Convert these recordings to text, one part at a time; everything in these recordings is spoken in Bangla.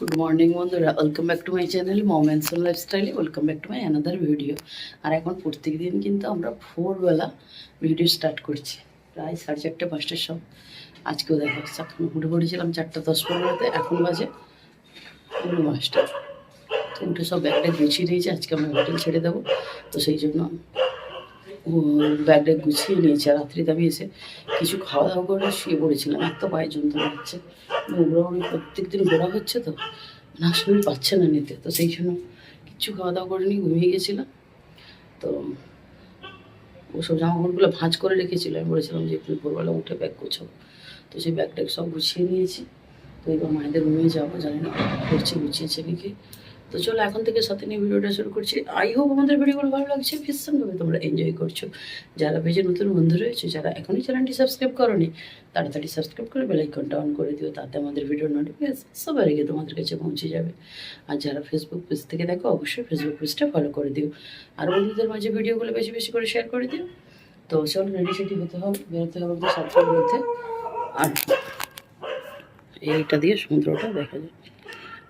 গুড মর্নিং বন্ধুরা। Welcome back to my channel moments on লাইফস্টাইলে welcome back to my another video আর এখন প্রত্যেক দিন কিন্তু আমরা ভোরবেলা ভিডিও স্টার্ট করছি। প্রায় সাড়ে চারটে পাঁচটার সব। আজকেও দেখা এখন উঠে পড়েছিলাম চারটা, দশ পনেরোতে। এখন বাজে পনেরো পাঁচটা। উঠে সব ব্যাগটা গুছিয়ে দিয়েছি আজকে আমরা হোটেল ছেড়ে দেবো। তো সেই জন্য ব্যাগটা গুছিয়ে নিয়েছি, আর রাত্রিতে আমি এসে কিছু খাওয়া দাওয়া করে শুয়ে পড়েছিলাম। এত পায়ে যন্ত্রণা হচ্ছে। উড়াউড়ি প্রত্যেক দিন ঘোরা হচ্ছে তো? না শরীর পাচ্ছে না নিতে। তো সেই জন্য কিচ্ছু খাওয়া দাওয়া করে নিয়ে ঘুমিয়ে গেছিলাম। তো ওসব জামা কাপড়গুলো ভাঁজ করে রেখেছিল। আমি বলেছিলাম যে একটু ভোরবেলা উঠে ব্যাগ গোছাবো। তো সেই ব্যাগটা সব গুছিয়ে নিয়েছি। তো এবার মায়েদের রুমে যাব, জানি না করছি গুছিয়েছে নাকি। তো চলো এখন থেকে সাথে নিয়ে ভিডিওটা শুরু করছি। আই হোপ আমাদের ভিডিওগুলো ভালো লাগছে, ভীষণভাবে তোমরা এনজয় করছ। যারা পেজে নতুন বন্ধু রয়েছে, যারা এখনই চ্যানেলটি সাবস্ক্রাইব করনি, তাড়াতাড়ি সাবস্ক্রাইব করে বেলাইকনটা অন করে দিও, তাতে আমাদের ভিডিওর নোটিফিকেশন সবার আগে তোমাদের কাছে পৌঁছে যাবে। আর যারা ফেসবুক পেজ থেকে দেখো, অবশ্যই ফেসবুক পেজটা ফলো করে দিও। আর বন্ধুদের মাঝে ভিডিওগুলো বেশি বেশি করে শেয়ার করে দিও। তো চলো রেডি সেটি হতে হবে, বেরোতে হবে আমাদের সাতটার মধ্যে। আর এইটা দিয়ে সমুদ্রটা দেখা যায়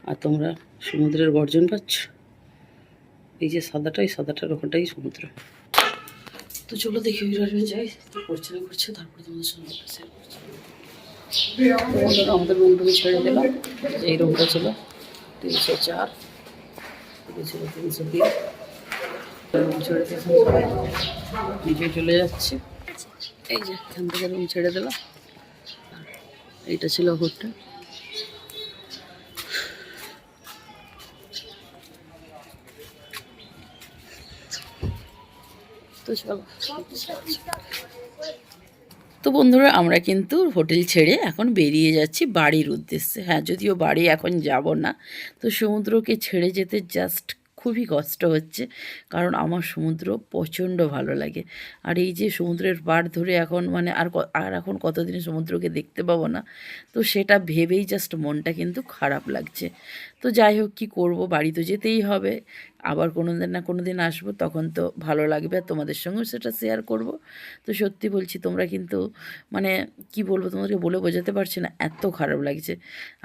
আর তোমরা সমুদ্রের গর্জন পাচ্ছ? এই যে সাদাটা এই সাদাটার ওখানটাই সমুদ্র। তো চলো দেখি বিরাটে যাই তো করছে না করছে তারপরে তোমাদের সঙ্গে শেয়ার করছি। আমাদের রুমটুকু ছেড়ে দিলাম। এই রুমটা ছিল তিনশো চার ছিল তিনশো তিন। রুম ছেড়ে দিয়ে এখন সবাই নিচে চলে যাচ্ছে। এই যে এখান থেকে রুম ছেড়ে দিলাম। এইটা ছিল হোটেল। তো তো বন্ধুরা, আমরা কিন্তু হোটেল ছেড়ে এখন বেরিয়ে যাচ্ছি বাড়ির উদ্দেশ্যে। হ্যাঁ যদিও বাড়ি এখন যাব না, তো সমুদ্রকে ছেড়ে যেতে জাস্ট খুবই কষ্ট হচ্ছে, কারণ আমার সমুদ্র প্রচণ্ড ভালো লাগে। আর এই যে সমুদ্রের পাড় ধরে এখন মানে আর আর এখন কতদিন সমুদ্রকে দেখতে পাবো না? তো সেটা ভেবেই জাস্ট মনটা কিন্তু খারাপ লাগছে। তো যাই হোক, কী করব? বাড়ি তো যেতেই হবে। আবার কোনো দিন না কোনো দিন আসব, তখন তো ভালো লাগবে। আর তোমাদের সঙ্গেও সেটা শেয়ার করব। তো সত্যি বলছি, তোমরা কিন্তু মানে কি বলব, তোমাদেরকে বলে বোঝাতে পারছি না, এত খারাপ লাগছে।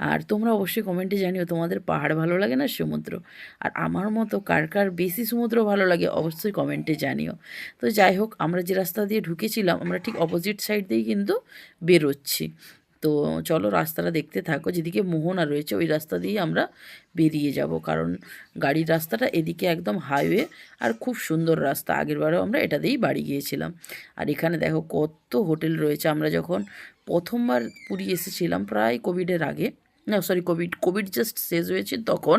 আর তোমরা অবশ্যই কমেন্টে জানিও, তোমাদের পাহাড় ভালো লাগে না সমুদ্র? আর আমার মতো কার কার বেশি সমুদ্র ভালো লাগে, অবশ্যই কমেন্টে জানিও। তো যাই হোক, আমরা যে রাস্তা দিয়ে ঢুকেছিলাম, আমরা ঠিক অপোজিট সাইড দিয়েই কিন্তু বেরোচ্ছি। তো চলো রাস্তাটা দেখতে থাকো, যেদিকে মোহনা রয়েছে ওই রাস্তা দিয়েই আমরা বেরিয়ে যাব। কারণ গাড়ির রাস্তাটা এদিকে একদম হাইওয়ে আর খুব সুন্দর রাস্তা। আগেরবারও আমরা এটা দিয়েই বাড়ি গিয়েছিলাম। আর এখানে দেখো কত হোটেল রয়েছে। আমরা যখন প্রথমবার পুরী এসেছিলাম প্রায় কোভিডের আগে, না সরি কোভিড কোভিড জাস্ট শেষ হয়েছে তখন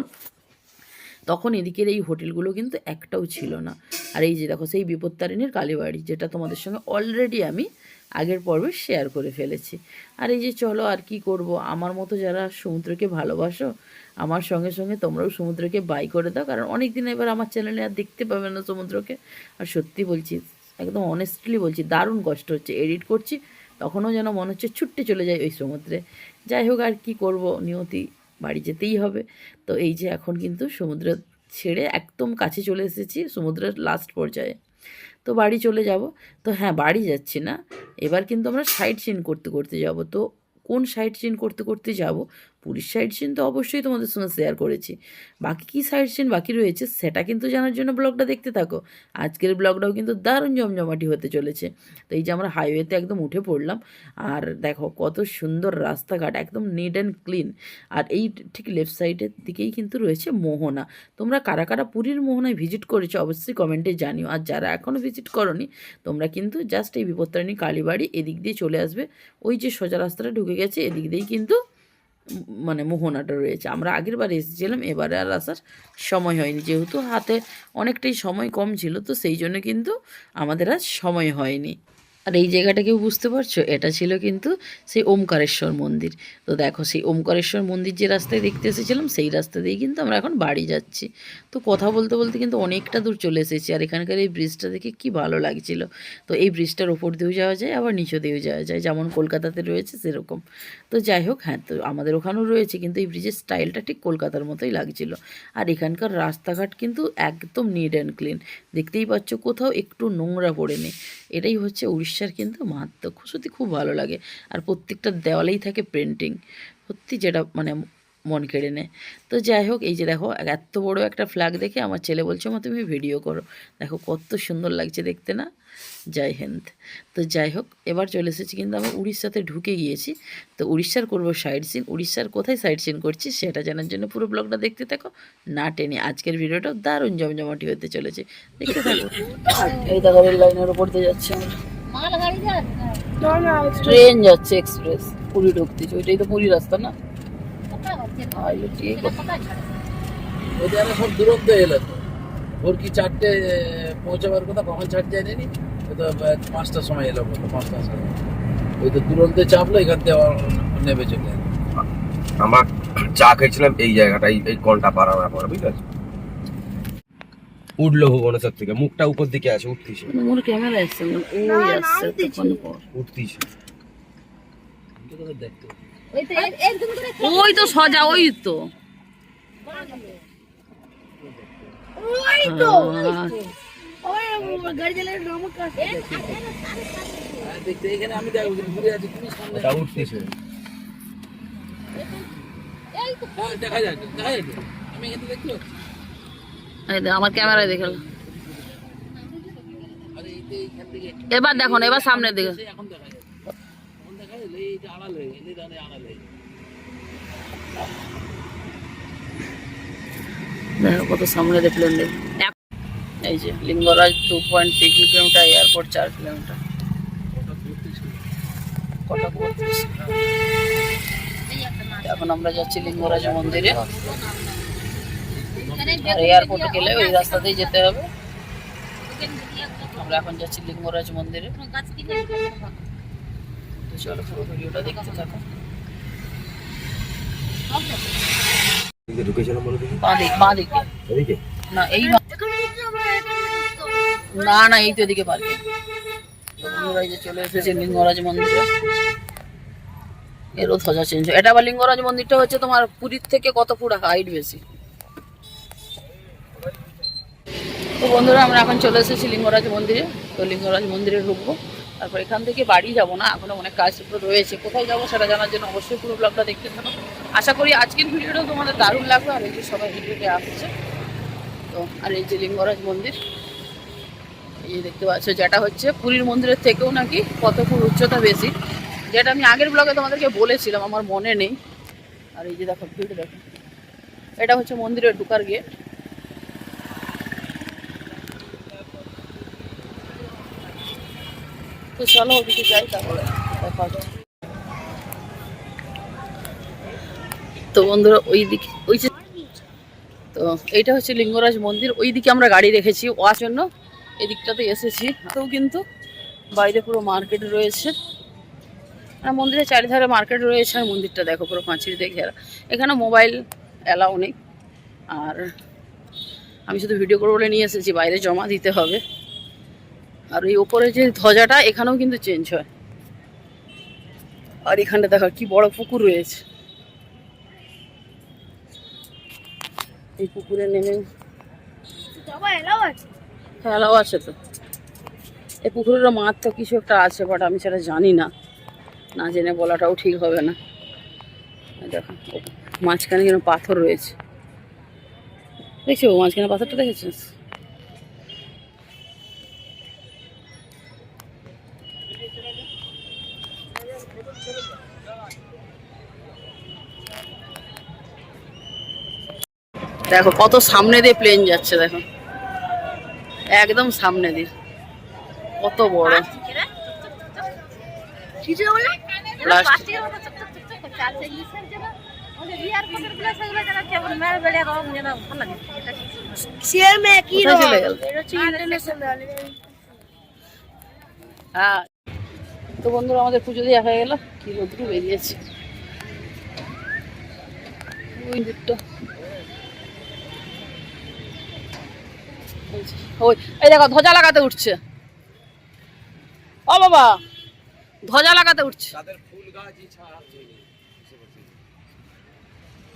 তখন এদিকের এই হোটেলগুলো কিন্তু একটাও ছিল না। আর এই যে দেখো সেই বিপত্তারিণীর কালীবাড়ি, যেটা তোমাদের সঙ্গে অলরেডি আমি আগের পর্বে শেয়ার করে ফেলেছি। আর এই যে চলো আর কি করব? আমার মতো যারা সমুদ্রকে ভালোবাসো, আমার সঙ্গে সঙ্গে তোমরাও সমুদ্রকে বাই করে দাও। কারণ অনেক দিন এবার আমার চ্যানেলে আর দেখতে পাবে না সমুদ্রকে। আর সত্যি বলছি, একদম অনেস্টলি বলছি, দারুণ কষ্ট হচ্ছে। এডিট করছি, তখনও যেন মনে হচ্ছে ছুট্টে চলে যায় ওই সমুদ্রে। যাই হোক, আর কি করব? নিয়তি বাড়ি যেতেই হবে। তো এই যে এখন কিন্তু সমুদ্র ছেড়ে একদম কাছে চলে এসেছি, সমুদ্রের লাস্ট পর্যায়ে। তো বাড়ি চলে যাব। তো হ্যাঁ বাড়ি যাচ্ছি না। এবার কিন্তু আমরা সাইট সিন করতে করতে যাব। তো কোন সাইট সিন করতে করতে যাব? পুরীর সাইড সিন তো অবশ্যই তোমাদের সঙ্গে শেয়ার করেছি। বাকি কী সাইড সিন বাকি রয়েছে সেটা কিন্তু জানার জন্য ব্লগটা দেখতে থাকো। আজকের ব্লগটাও কিন্তু দারুণ জমজমাটি হতে চলেছে। তো এই যে আমরা হাইওয়েতে একদম উঠে পড়লাম, আর দেখো কত সুন্দর রাস্তাঘাট, একদম নিট অ্যান্ড ক্লিন আর এই ঠিক লেফট সাইডের দিকেই কিন্তু রয়েছে মোহনা। তোমরা কারা কারা পুরীর মোহনায় ভিজিট করেছ অবশ্যই কমেন্টে জানিও। আর যারা এখনও ভিজিট করনি, তোমরা কিন্তু জাস্ট এই বিপত্তারিণী কালীবাড়ি এদিক দিয়ে চলে আসবে। ওই যে সোজা রাস্তাটা ঢুকে গেছে, এদিক দিয়েই কিন্তু মানে মোহনাটা রয়েছে। আমরা আগের বার এসেছিলাম, এবারে আর আসার সময় হয়নি। যেহেতু হাতে অনেকটাই সময় কম ছিল, তো সেই জন্য কিন্তু আমাদের আর সময় হয়নি। আর এই জায়গাটা কেউ বুঝতে পারছ? এটা ছিল কিন্তু সেই ওমকারেশ্বর মন্দির। তো দেখো, সেই ওমকারেশ্বর মন্দির যে রাস্তায় দেখতে এসেছিলাম, সেই রাস্তা দিয়েই কিন্তু আমরা এখন বাড়ি যাচ্ছি। তো কথা বলতে বলতে কিন্তু অনেকটা দূর চলে এসেছি। আর এখানকার এই ব্রিজটা দেখে কি ভালো লাগছিল। তো এই ব্রিজটার ওপর দিয়েও যাওয়া যায়, আবার নিচে দিয়েও যাওয়া যায়। যেমন কলকাতাতে রয়েছে, সেরকম। তো যাই হোক হ্যাঁ তো আমাদের ওখানেও রয়েছে, কিন্তু এই ব্রিজের স্টাইলটা ঠিক কলকাতার মতোই লাগছিল। আর এখানকার রাস্তাঘাট কিন্তু একদম নিট অ্যান্ড ক্লিন দেখতেই পাচ্ছ কোথাও একটু নোংরা পড়ে নেই এটাই হচ্ছে উড়িষ্যার কিন্তু মাহাত্ম সত্যি খুব ভালো লাগে। আর প্রত্যেকটা দেওয়ালেই থাকে পেন্টিং সত্যি যেটা মানে মন কেড়ে নেয়। তো যাই হোক, এই যে দেখো, এত বড় একটা ফ্ল্যাগ দেখে আমার ছেলে বলছে, মা, তুমি ভিডিও করো। দেখো, কত সুন্দর লাগছে দেখতে না? জয় হিন্দ। তো যাই হোক, এবার চলে এসেছি কিন্তু আমি উড়িষ্যাতে ঢুকে গিয়েছি। তো উড়িষ্যার করব সাইড সিন উড়িষ্যার কোথায় সাইড সিন করছি সেটা জানার জন্য পুরো ব্লগটা দেখতে থাকো। না টেনে আজকের ভিডিওটাও দারুণ জমজমাটি হতে চলেছে। দেখতে থাকো। এই লাইনের উপর দিয়ে যাচ্ছে ট্রেন যাচ্ছে এক্সপ্রেস পুরী ঢুকতেছে ওইটাই তো পুরী রাস্তা না? ঠিক আছে। ওদের সব এলো তো। ওর কি চারটে পৌঁছাবার কথা? কখন জানি তো পাঁচটার সময় এলো বলতো পাঁচটার সময়। ওই তো দুরন্তে চাপলো এখান থেকে নেমে চলে আমরা চা খেয়েছিলাম এই জায়গাটা এই কলটা কনটা পার হওয়ার বুঝতে পারছি? উঠল ভুবনেশ্বর থেকে। মুখটা উপর দিকে আছে উঠতিছে। মোর ক্যামেরা এসছে ওই আসছে তখন পর। উঠতিছে। ওই তো সজা ওই তো। হ্যাঁ, দেখতে এখানে আমি দেখব ঘুরে আছি তুমি সামনে ওটা উঠতিছে। হ্যাঁ দেখা যায় দেখা যায় আমি এখানে দেখতে পাচ্ছি। আমার ক্যামেরায় থেকে এবার দেখো এবার সামনের দিকে। দেখা দেখা। দেখো কত সামনে দেখলেন এই যে, Lingaraj two point three kilometre airport চার কিলোমিটার। এখন আমরা যাচ্ছি লিঙ্গরাজ মন্দিরে। আর এয়ারপোর্টে গেলে ওই রাস্তাতেই যেতে হবে। আমরা এখন যাচ্ছি লিঙ্গরাজ মন্দিরে। তো চলো পুরো ভিডিওটা দেখতে থাকো। ঢুকেছিলাম বলে দেখি বাঁ দিক এদিকে? না এই না না এই তো এদিকে পার্কে বন্ধুরা যে চলে এসেছে লিঙ্গরাজ মন্দিরে। এরও ধ্বজা চেঞ্জ এটা আবার লিঙ্গরাজ মন্দিরটা হচ্ছে তোমার পুরীর থেকে কত ফুট হাইট বেশি? তো বন্ধুরা, আমরা এখন চলে এসেছি লিঙ্গরাজ মন্দিরে। তো লিঙ্গরাজ মন্দিরে ঢুকবো। তারপর এখান থেকে বাড়ি যাব না, এখনও অনেক কাজ রয়েছে। কোথায় যাব সেটা জানার জন্য অবশ্যই পুরো ব্লগটা দেখতে থাকো। আশা করি আজকের ভিডিওটাও তোমাদের দারুণ লাগবে, আর এই যে সবাই ভিডিওতে আসছে। তো, আর এই যে লিঙ্গরাজ মন্দির, এই যে দেখতে পাচ্ছ, যেটা হচ্ছে পুরীর মন্দিরের থেকেও নাকি কত ফুট উচ্চতা বেশি। যেটা আমি আগের ব্লগে তোমাদেরকে বলেছিলাম, আমার মনে নেই। আর এই যে দেখো ভিড় দেখো। এটা হচ্ছে মন্দিরের ঢুকার গেট তো চলো ওদিকে যাই দেখা তো বন্ধুরা ওই দিকে ওই যে তো এইটা হচ্ছে লিঙ্গরাজ মন্দির। ওই দিকে আমরা গাড়ি রেখেছি ওয়ার জন্য। এদিকটাতে এসেছি। তো কিন্তু বাইরে পুরো মার্কেট রয়েছে। আর মন্দিরের চারিধারে মার্কেট রয়েছে। আর মন্দিরটা দেখো পুরো দিয়ে ঘেরা। এখানে মোবাইল অ্যালাউ নেই। আর আমি শুধু ভিডিও করে বলে নিয়ে এসেছি। বাইরে জমা দিতে হবে। আর এই ওপরে যে ধ্বজাটা, এখানেও কিন্তু চেঞ্জ হয়। আর এখানটা দেখো, কি বড় পুকুর রয়েছে। এই পুকুরে নেমে খেলাও আছে তো। এই পুকুরের মাছ তো কিছু একটা আছে বাট আমি সেটা জানি না। না জেনে বলাটাও ঠিক হবে না। দেখো, মাঝখানে যেন পাথর রয়েছে। দেখছ, মাঝখানে পাথরটা দেখেছিস? দেখো কত সামনে দিয়ে প্লেন যাচ্ছে দেখো। একদম সামনে দিয়ে। কত বড়। তো বন্ধুরা আমাদের পুজো দিয়ে হয়ে গেল। কি রোদ্রু বেরিয়েছে। ওই এই দেখো ধ্বজা লাগাতে উঠছে। ও বাবা ধ্বজা লাগাতে উঠছে।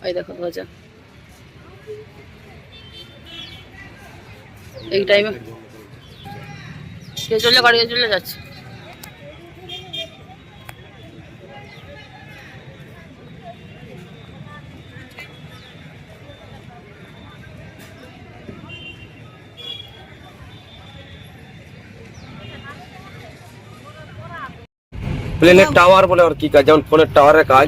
এই দেখো ধ্বজা। এই টাইমে কে চলে গাড়ি চলে যাচ্ছে। প্লেনের টাওয়ার বলে আর কি কাজ যেমন ফোনের টাওয়ারের কাজ।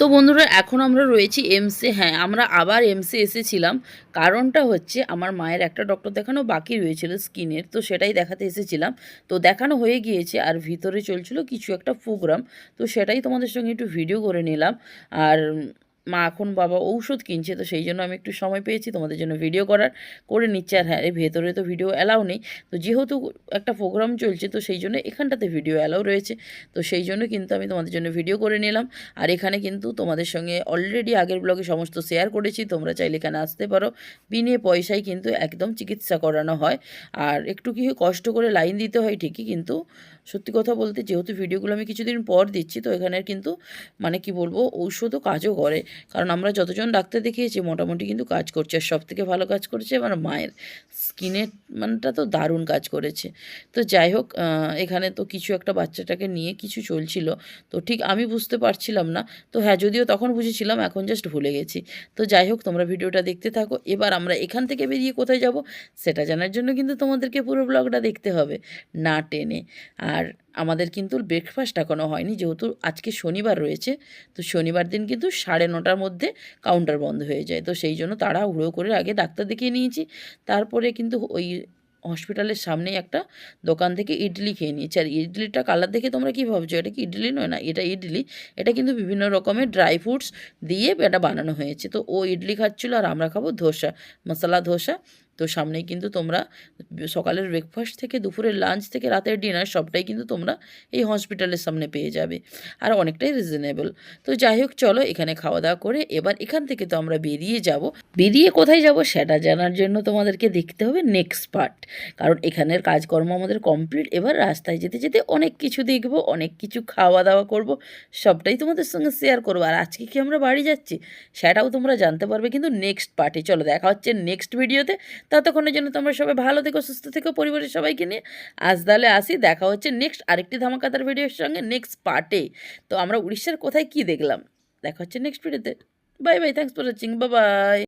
তো বন্ধুরা এখন আমরা রয়েছি এমসে হ্যাঁ আমরা আবার এমসে এসেছিলাম। কারণটা হচ্ছে আমার মায়ের একটা ডক্টর দেখানো বাকি রয়েছিল স্কিনের তো সেটাই দেখাতে এসেছিলাম। তো দেখানো হয়ে গিয়েছে আর ভিতরে চলছিল কিছু একটা প্রোগ্রাম তো সেটাই তোমাদের সঙ্গে একটু ভিডিও করে নিলাম। আর মা এখন বাবা ঔষধ কিনছে, তো সেই জন্য আমি একটু সময় পেয়েছি, তোমাদের জন্য ভিডিও করার, করে নিচ্ছে। আর হ্যাঁ ভেতরে তো ভিডিও অ্যালাউ নেই। তো যেহেতু একটা প্রোগ্রাম চলছে, তো সেই জন্য এখানটাতে ভিডিও অ্যালাউ রয়েছে। তো সেই জন্য কিন্তু আমি তোমাদের জন্য ভিডিও করে নিলাম। আর এখানে কিন্তু তোমাদের সঙ্গে অলরেডি আগের ব্লগে সমস্ত শেয়ার করেছি। তোমরা চাইলে এখানে আসতে পারো। বিনে পয়সায় কিন্তু একদম চিকিৎসা করানো হয়। আর একটু কি কষ্ট করে লাইন দিতে হয় ঠিকই, কিন্তু সত্যি কথা বলতে যেহেতু ভিডিওগুলো আমি কিছুদিন পর দিচ্ছি, তো এখানে কিন্তু মানে কি বলব, ঔষধও কাজও করে। কারণ আমরা যতজন ডাক্তার দেখিয়েছি, মোটামুটি কিন্তু কাজ করছে। আর সব থেকে ভালো কাজ করেছে আমার মায়ের স্কিনের মানটা তো দারুণ কাজ করেছে। তো যাই হোক এখানে তো কিছু একটা বাচ্চাটাকে নিয়ে কিছু চলছিল। তো ঠিক আমি বুঝতে পারছিলাম না। তো হ্যাঁ যদিও তখন বুঝেছিলাম, এখন জাস্ট ভুলে গেছি। তো যাই হোক, তোমরা ভিডিওটা দেখতে থাকো। এবার আমরা এখান থেকে বেরিয়ে কোথায় যাব, সেটা জানার জন্য কিন্তু তোমাদেরকে পুরো ব্লগটা দেখতে হবে, না টেনে। আর আমাদের কিন্তু ব্রেকফাস্ট এখনও হয়নি, যেহেতু আজকে শনিবার রয়েছে, তো শনিবার দিন কিন্তু সাড়ে নটার মধ্যে কাউন্টার বন্ধ হয়ে যায়, তো সেই জন্য তারা হুড়ো করে আগে ডাক্তার দেখিয়ে নিয়েছি, তারপরে কিন্তু ওই হসপিটালের সামনেই একটা দোকান থেকে ইডলি খেয়ে নিয়েছি, আর ইডলিটা কালার দেখে তোমরা কী ভাবছ, এটা কি ইডলি নয় না, এটা ইডলি, এটা কিন্তু বিভিন্ন রকমের ড্রাই ফ্রুটস দিয়ে এটা বানানো হয়েছে, তো ও ইডলি খাচ্ছিলো আর আমরা খাব ধোসা, মশলা ধোসা তো সামনেই কিন্তু তোমরা সকালের ব্রেকফাস্ট থেকে দুপুরের লাঞ্চ থেকে রাতের ডিনার সবটাই কিন্তু তোমরা এই হসপিটালের সামনে পেয়ে যাবে। আর অনেকটাই রিজনেবল তো যাই হোক, চলো এখানে খাওয়া দাওয়া করে এবার এখান থেকে তো আমরা বেরিয়ে যাব। বেরিয়ে কোথায় যাব সেটা জানার জন্য তোমাদেরকে দেখতে হবে নেক্সট পার্ট কারণ এখানের কাজকর্ম আমাদের কমপ্লিট এবার রাস্তায় যেতে যেতে অনেক কিছু দেখব, অনেক কিছু খাওয়া দাওয়া করব, সবটাই তোমাদের সঙ্গে শেয়ার করব। আর আজকে কি আমরা বাড়ি যাচ্ছি সেটাও তোমরা জানতে পারবে কিন্তু নেক্সট পার্টে চলো দেখা হচ্ছে নেক্সট ভিডিওতে ততক্ষণের জন্য তোমরা সবাই ভালো থেকো, সুস্থ থেকো পরিবারের সবাইকে নিয়ে। আজ তাহলে আসি, দেখা হচ্ছে নেক্সট আরেকটি ধামাকাতার ভিডিওর সঙ্গে নেক্সট পার্টে তো আমরা উড়িষ্যার কোথায় কি দেখলাম? দেখা হচ্ছে নেক্সট ভিডিওতে bye bye thanks for watching bye